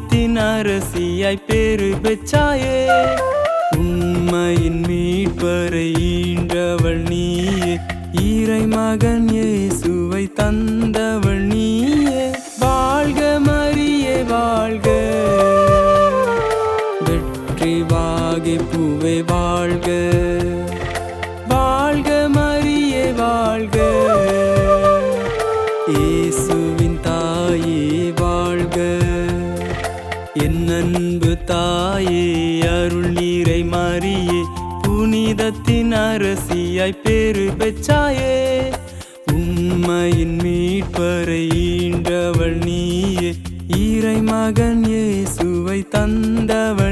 உன்னதத்தின் அரசியாய் பெரு பெச்சாயே உண்மையின் மீட்பரை ஈன்றவள் நீயே. இறை மகன் இயேசுவை தந்தவள் நீ. புனிதத்தின் அரசியாய் பேரு பெச்சாயே உண்மையின் மீட்பரை ஈண்டவள் நீயே. ஈரை மகன் இயேசுவை தந்தவள்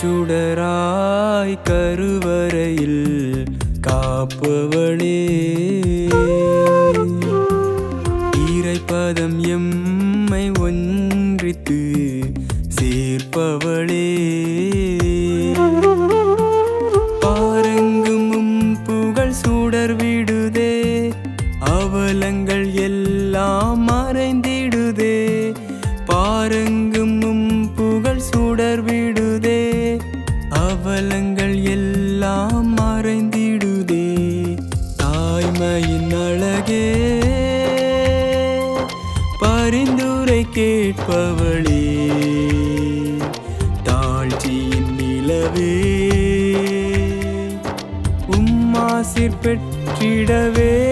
சுடராய் கருவறையில் காப்பவனே அவலங்கள் எல்லாம் மறைந்திடுதே. தாய்மையின் அழகே. பரிந்துரை கேட்பவளே. தாழ்ச்சியின் நிலவே. உம்மாசிர் பெற்றிடவே.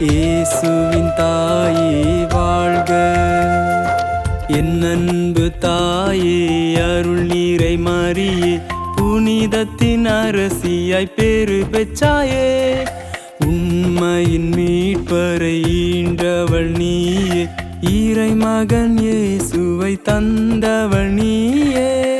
இயேசுவின் தாயே வாழ்க. என் அன்பு தாயே அருள் நீரை மாறியே புனிதத்தின் அரசியாய் பெரு பெச்சாயே உண்மையின் மீட்பரை ஈன்றவள் நீயே ஈரை மகன் இயேசுவை தந்தவள் நீயே.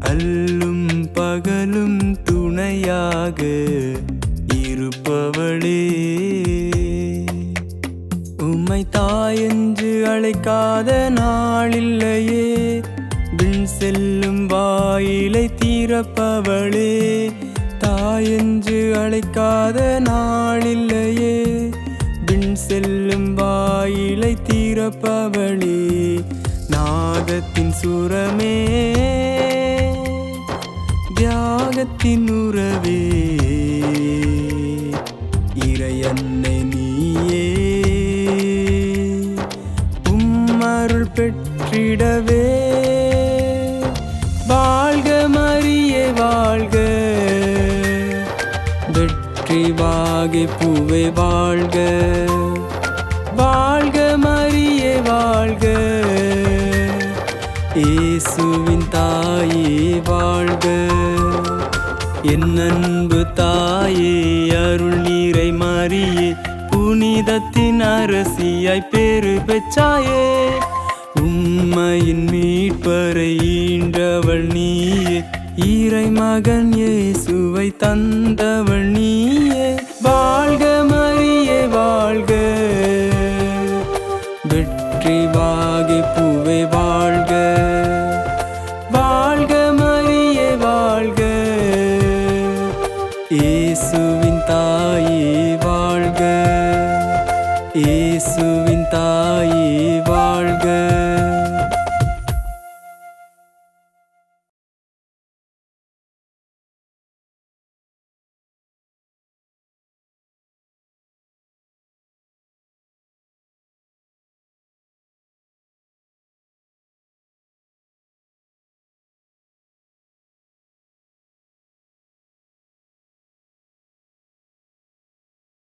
அல்லும் பகலும் துணையாக இருப்பவளே. உம்மை தாயென்று அழைக்காத நாளில்லையே. விண் செல்லும் வாயிலை தீரப்பவளே தாயென்று அழைக்காத நாளில்லையே. விண் செல்லும் வாயிலை தீரப்பவளே நாகத்தின் சுரமே. தியாகத்தின் உறவே. இறையன்னை நீயே. உம்மருள் பெற்றிடவே. வாழ்க மரியே வாழ்க. வெற்றி வாகி பூவை வாழ்க. இயேசுவின் தாயே வாழ்க. என் அன்பு தாயே அருள் நீரை மாறியே புனிதத்தின் அரசியாய் பேரு பெச்சாயே உண்மையின் மீட்பரை ஈன்றவள் நீயே ஈரை மகன் இயேசுவை தந்தவள் நீ. இயேசுவின்